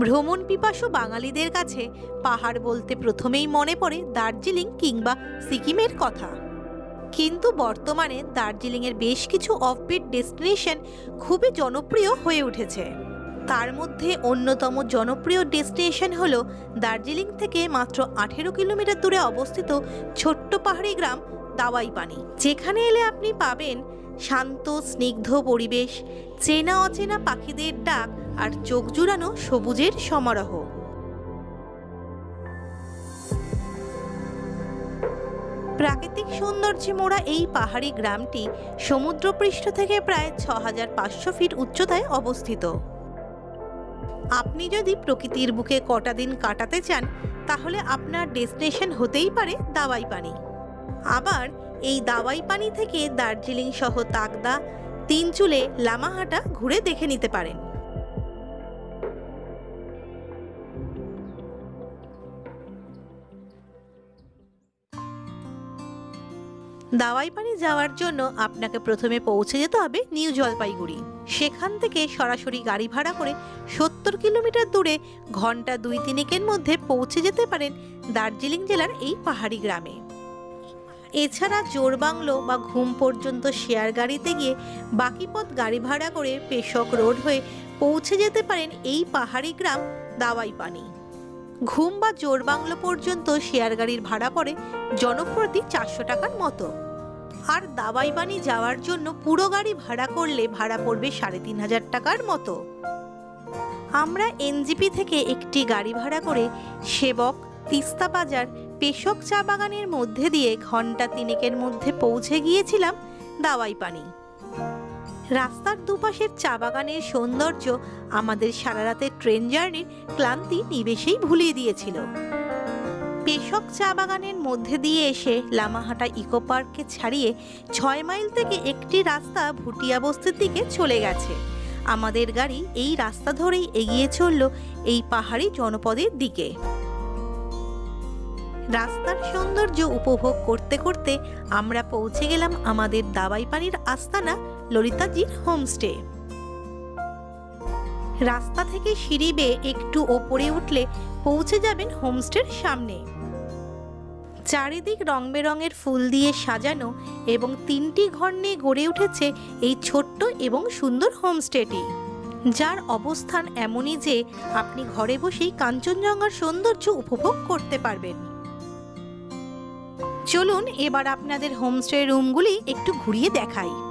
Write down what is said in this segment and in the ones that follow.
ভ্রমণ পিপাসু বাঙালিদের কাছে পাহাড় বলতে প্রথমেই মনে পড়ে দার্জিলিং কিংবা সিকিমের কথা। কিন্তু বর্তমানে দার্জিলিংয়ের বেশ কিছু অফবিট ডেস্টিনেশন খুবই জনপ্রিয় হয়ে উঠেছে। তার মধ্যে অন্যতম জনপ্রিয় ডেস্টিনেশন হল দার্জিলিং থেকে মাত্র আঠেরো কিলোমিটার দূরে অবস্থিত ছোট্ট পাহাড়ি গ্রাম দাওয়াই পানি যেখানে এলে আপনি পাবেন শান্ত, স্নিগ্ধ পরিবেশ চেনা অচেনা পাখিদের ডাক আর চোখ জুড়ানো সবুজের সমারোহ। প্রাকৃতিক সৌন্দর্যে মোড়া এই পাহাড়ি গ্রামটি সমুদ্রপৃষ্ঠ থেকে প্রায় ছ হাজার পাঁচশো ফিট উচ্চতায় অবস্থিত। আপনি যদি প্রকৃতির বুকে কটা দিন কাটাতে চান, তাহলে আপনার ডেস্টিনেশন হতেই পারে দাওয়াই পানি আবার এই দাওয়াই পানি থেকে দার্জিলিং সহ তাকদা তিনচুলে, লামাহাটা ঘুরে দেখে নিতে পারেন। দাওয়াই পানি যাওয়ার জন্য আপনাকে প্রথমে পৌঁছে যেতে হবে নিউ জলপাইগুড়ি। সেখান থেকে সরাসরি গাড়ি ভাড়া করে সত্তর কিলোমিটার দূরে ঘণ্টা দুই তিনেকের মধ্যে পৌঁছে যেতে পারেন দার্জিলিং জেলার এই পাহাড়ি গ্রামে। এছাড়া জোরবাংলো বা ঘুম পর্যন্ত শেয়ার গাড়িতে গিয়ে বাকি পথ গাড়ি ভাড়া করে পেশক রোড হয়ে পৌঁছে যেতে পারেন এই পাহাড়ি গ্রাম দাওয়াই পানি ঘুম বা জোরবাংলো পর্যন্ত শেয়ার গাড়ির ভাড়া পড়ে জনপ্রতি চারশো টাকার মতো। আর দাবাইবানি যাওয়ার জন্য পুরো গাড়ি ভাড়া করলে ভাড়া পড়বে সাড়ে তিন হাজার টাকার মতো। আমরা এনজিপি থেকে একটি গাড়ি ভাড়া করে সেবক, তিস্তা বাজার, পেশক চা বাগানের মধ্যে দিয়ে ঘণ্টা তিনেকের মধ্যে পৌঁছে গিয়েছিলাম দাওয়াই পানি রাস্তার দুপাশের চা বাগানের সৌন্দর্য আমাদের সারা রাতের ট্রেন জার্নির ক্লান্তি নিবেশেই ভুলিয়ে দিয়েছিল। পেশক চা বাগানের মধ্যে দিয়ে এসে লামাহাটা ইকো পার্ককে ছাড়িয়ে ছয় মাইল থেকে একটি রাস্তা ভুটিয়া বস্তির দিকে চলে গেছে। আমাদের গাড়ি এই রাস্তা ধরেই এগিয়ে চলল এই পাহাড়ি জনপদের দিকে। রাস্তার সৌন্দর্য উপভোগ করতে করতে আমরা পৌঁছে গেলাম আমাদের দাবাই পানির আস্তানা ললিতাজির হোমস্টে। রাস্তা থেকে সিঁড়ি বেয়ে একটু ওপরে উঠলে পৌঁছে যাবেন হোমস্টের সামনে। চারিদিক রং বেরঙের ফুল দিয়ে সাজানো এবং তিনটি ঘর নিয়ে গড়ে উঠেছে এই ছোট্ট এবং সুন্দর হোমস্টেটি। যার অবস্থান এমনই যে আপনি ঘরে বসেই কাঞ্চনজঙ্ঘার সৌন্দর্য উপভোগ করতে পারবেন। চলুন এবার আপনাদের হোমস্টে রুমগুলি একটু ঘুরিয়ে দেখাই।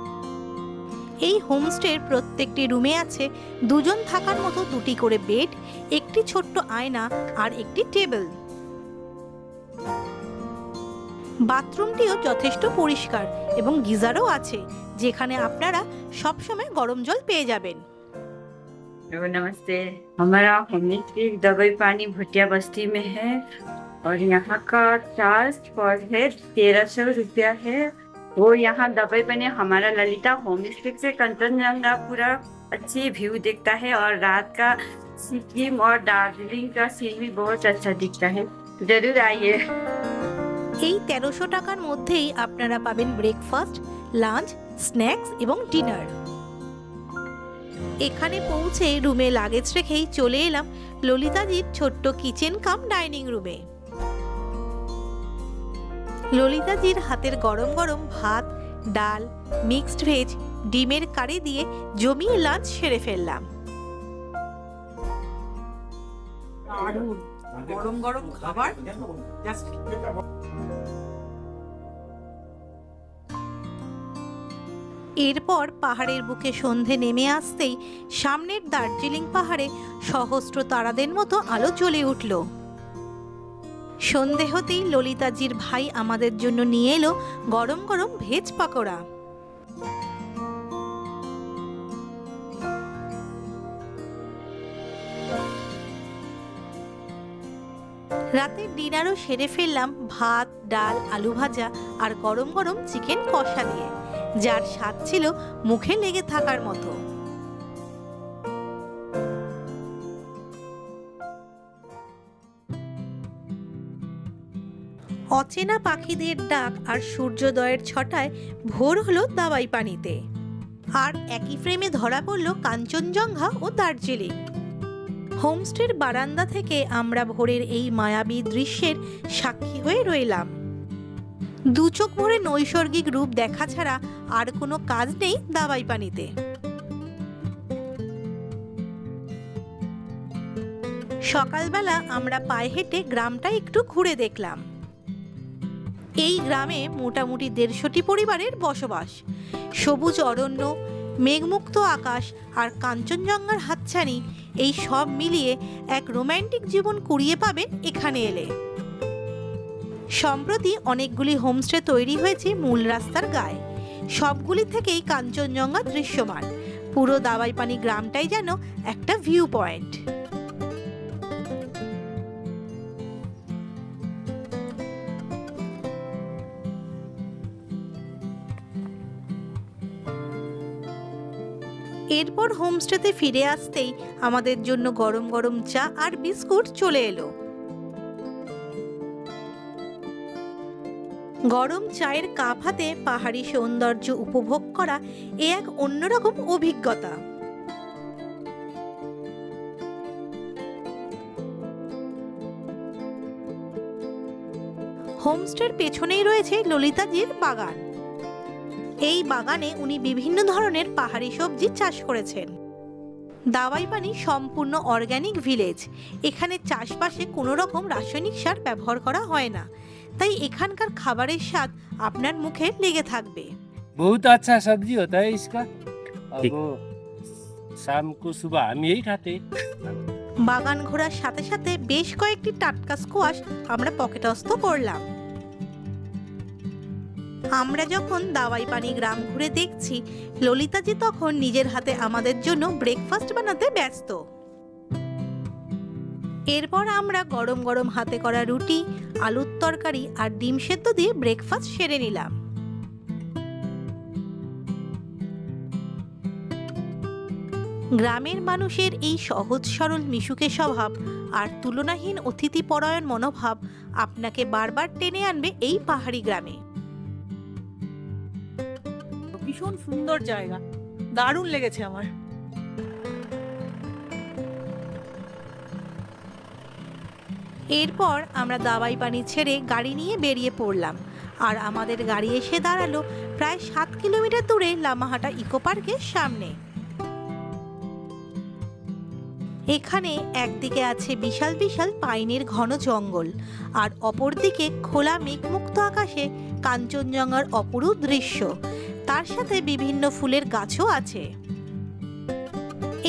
এই হোমস্টের প্রত্যেকটি রুমে আছে দুজন থাকার মতো দুটি করে বেড একটি ছোট্ট আয়না আর একটি টেবিল বাথরুমটিও যথেষ্ট পরিষ্কার এবং গিজারও আছে যেখানে আপনারা সবসময় গরম জল পেয়ে যাবেন हेलो नमस्ते हमारा होमस्टे दवाई पानी भुटिया बस्ती में है और यहाँ का चार्ज पर है तेरह सौ रुपया है वो यहाँ दवाई पानी हमारा ललिता होम स्टे से कंचनजंगा पूरा अच्छी व्यू दिखता है और रात का सिक्किम और दार्जिलिंग का सीन भी बहुत अच्छा दिखता है जरूर आइए এই তেরোশো টাকার মধ্যেই আপনারা পাবেন ব্রেকফাস্ট লাঞ্চ স্ন্যাক্স এবং ডিনার এখানে পৌঁছে রুমে লাগেজ রেখেই চলে এলাম ললিতাজির ছোট্ট কিচেন কাম ডাইনিং রুমে ললিতাজির হাতের গরম গরম ভাত ডাল মিক্সড ভেজ ডিমের কারি দিয়ে জমিয়ে লাঞ্চ সেরে ফেললাম। গরম গরম খাবার। জাস্ট এরপর পাহাড়ের বুকে সন্ধে নেমে আসতেই সামনের দার্জিলিং পাহাড়ে সহস্র তারাদের মতো আলো জ্বলে উঠল। সন্ধে হতেই ললিতাজির ভাই আমাদের জন্য নিয়ে এলো গরম গরম ভেজ পাকোড়া। রাতের ডিনারও সেরে ফেললাম ভাত, ডাল, আলু ভাজা আর গরম গরম চিকেন কষা দিয়ে। যার স্বাদ ছিল মুখে লেগে থাকার মতো। অচেনা পাখিদের ডাক আর সূর্যোদয়ের ছটায় ভোর হলো দাবাই পানিতে। আর একই ফ্রেমে ধরা পড়ল কাঞ্চনজঙ্ঘা ও দার্জিলিং। হোমস্টের বারান্দা থেকে আমরা ভোরের এই মায়াবী দৃশ্যের সাক্ষী হয়ে রইলাম। দু চোখ ভরে নৈসর্গিক রূপ দেখা ছাড়া আর কোনো কাজ নেই দাবাই পানিতে। সকালবেলা আমরা পায়ে হেঁটে গ্রামটা একটু ঘুরে দেখলাম। এই গ্রামে মোটামুটি দেড়শোটি পরিবারের বসবাস। সবুজ অরণ্য, মেঘমুক্ত আকাশ আর কাঞ্চনজঙ্ঘার হাতছানি, এই সব মিলিয়ে এক রোম্যান্টিক জীবন কুড়িয়ে পাবেন এখানে এলে। সম্প্রতি অনেকগুলি হোমস্টে তৈরি হয়েছে মূল রাস্তার গায়ে। সবগুলি থেকেই কাঞ্চনজঙ্ঘা দৃশ্যমান। পুরো দাবাইপানি গ্রামটাই যেন একটা ভিউ পয়েন্ট এরপর হোমস্টেতে ফিরে আসতেই আমাদের জন্য গরম গরম চা আর বিস্কুট চলে এলো। গরম চায়ের কাপ হাতে পাহাড়ি সৌন্দর্য উপভোগ করা এ এক অন্যরকম অভিজ্ঞতা। হোমস্টের পেছনেই রয়েছে ললিতাজির বাগান। এই বাগানে উনি বিভিন্ন ধরনের পাহাড়ি সবজি চাষ করেছেন দাওয়াই পানি সম্পূর্ণ অর্গ্যানিক ভিলেজ এখানে চাষবাসে কোনো রকম রাসায়নিক সার ব্যবহার করা হয় না তাই এখানকার খাবারের স্বাদ আপনার মুখে লেগে থাকবে बहुत अच्छा सब्जी होता है इसका और ठीक। वो शाम को सुबह हम यही खाते हैं। বাগান ঘোরার সাথে সাথে বেশ কয়েকটি টাটকা স্কোয়াশ আমরা পকেটস্থ করলাম আমরা যখন দাওয়াই পানি গ্রাম ঘুরে দেখছি, ললিতাজি তখন নিজের হাতে আমাদের জন্য ব্রেকফাস্ট বানাতে ব্যস্ত। এরপর আমরা গরম গরম হাতে করা রুটি, আলুর তরকারি আর ডিম সেদ্ধ দিয়ে ব্রেকফাস্ট সেরে নিলাম। গ্রামের মানুষের এই সহজ সরল মিশুকে স্বভাব আর তুলনাহীন অতিথিপরায়ণ মনোভাব আপনাকে বারবার টেনে আনবে এই পাহাড়ি গ্রামে। ভীষণ সুন্দর জায়গা। দারুণ লেগেছে আমার। এরপর আমরা দাবাই পানি ছেড়ে গাড়ি নিয়ে বেরিয়ে পড়লাম। আর আমাদের গাড়ি এসে দাঁড়াল প্রায় সাত কিলোমিটার দূরে লামাহাটা ইকো পার্কের সামনে। এখানে একদিকে আছে বিশাল বিশাল পাইনের ঘন জঙ্গল আর অপরদিকে খোলা মেঘমুক্ত আকাশে কাঞ্চনজঙ্ঘার অপরূপ দৃশ্য। তার সাথে বিভিন্ন ফুলের গাছও আছে।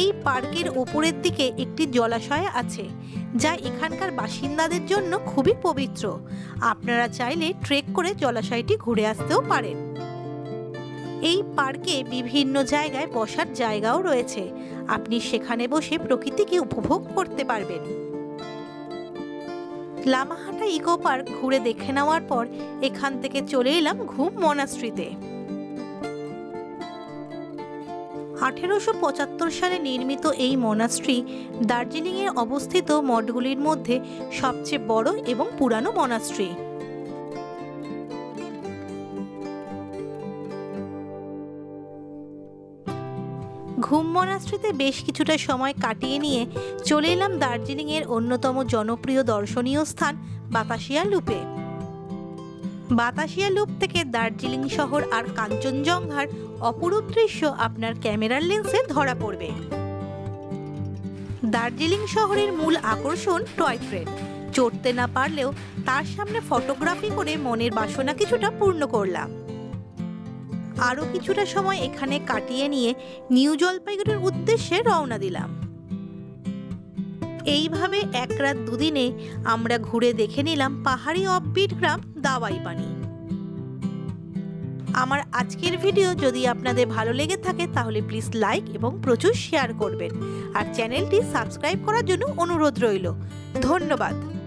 এই পার্কের ওপরের দিকে একটি জলাশয় আছে, যা এখানকার বাসিন্দাদের জন্য খুবই পবিত্র। আপনারা চাইলে ট্রেক করে জলাশয়টি ঘুরে আসতেও পারেন। এই পার্কে বিভিন্ন জায়গায় বসার জায়গাও রয়েছে। আপনি সেখানে বসে প্রকৃতিকে উপভোগ করতে পারবেন। লামাহাটা ইকো পার্ক ঘুরে দেখে নেওয়ার পর এখান থেকে চলে এলাম ঘুম মনাস্ট্রিতে। আঠেরোশো পঁচাত্তর সালে নির্মিত এই মনাস্ট্রি দার্জিলিংয়ে অবস্থিত মঠগুলির মধ্যে সবচেয়ে বড় এবং পুরানো মনাস্ট্রি। ঘুম মনাস্ট্রিতে বেশ কিছুটা সময় কাটিয়ে নিয়ে চলে এলাম দার্জিলিংয়ের অন্যতম জনপ্রিয় দর্শনীয় স্থান বাতাসিয়া লুপে। বাতাসিয়া লুপ থেকে দার্জিলিং শহর আর কাঞ্চনজঙ্ঘার অপরূপ দৃশ্য আপনার ক্যামেরার লেন্সে ধরা পড়বে। দার্জিলিং শহরের মূল আকর্ষণ টয় ট্রেন। চড়তে না পারলেও তার সামনে ফটোগ্রাফি করে মনের বাসনা কিছুটা পূর্ণ করলাম। আরও কিছুটা সময় এখানে কাটিয়ে নিয়ে নিউ জলপাইগুড়ির উদ্দেশ্যে রওনা দিলাম। এইভাবে এক রাত দুদিনে আমরা ঘুরে দেখে নিলাম পাহাড়ি অফবিট গ্রাম দাওয়াই পানি আমার আজকের ভিডিও যদি আপনাদের ভালো লেগে থাকে তাহলে প্লিজ লাইক এবং প্রচুর শেয়ার করবেন। আর চ্যানেলটি সাবস্ক্রাইব করার জন্য অনুরোধ রইল। ধন্যবাদ।